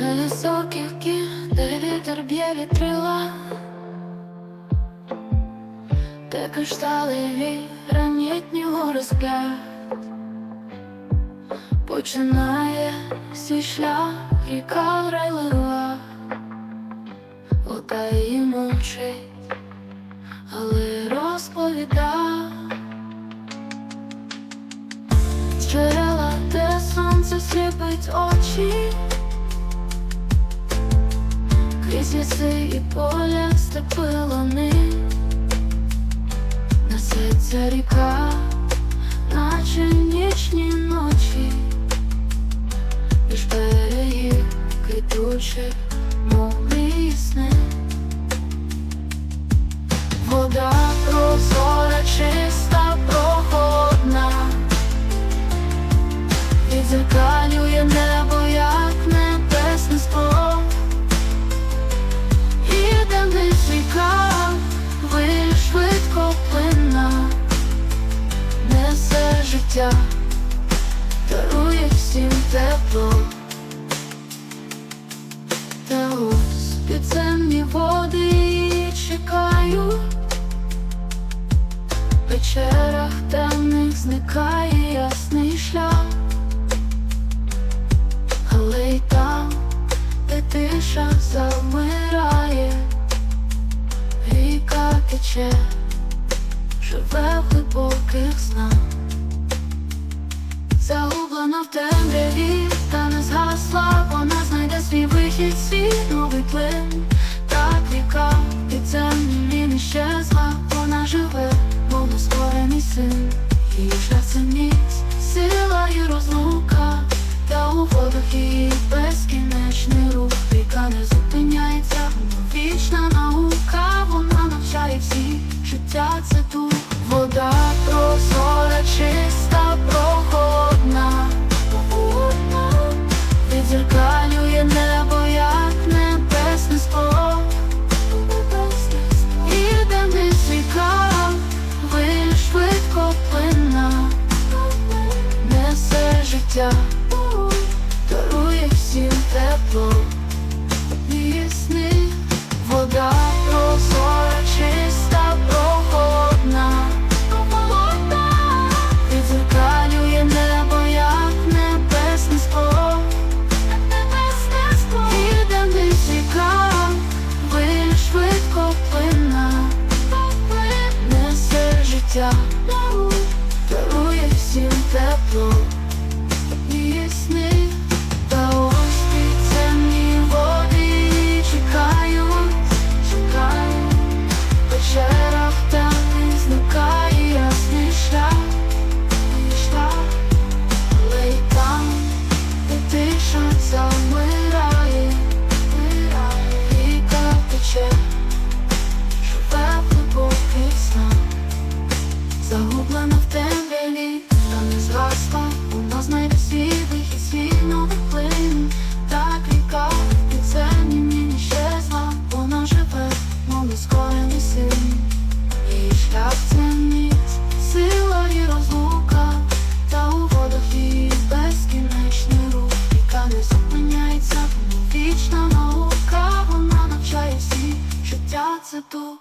Високих кін, де вітер б'є вітрила, де кришталеві гранітні гори сплять Починає свій шлях ріка грайлива, вода її мовчить, але розповіда Джерела, де сонце сліпить очі, крізь ліси і поля степи лани Несеться ріка, наче нічні ночі, між берегів квітучих, мов сни. Вода прозора, чиста, прохолодна. Відзеркалює тепло. Та ось підземні води її чекають В печерах темних зникає ясний шлях. Але й там, де тиша завмирає, ріка тече, в темряві, та не згасла, вона знайде свій вихід, свій новий плин. Так ліка під землі він іщезла, вона живе, бо створені син, і вже це міць. життя. ずっと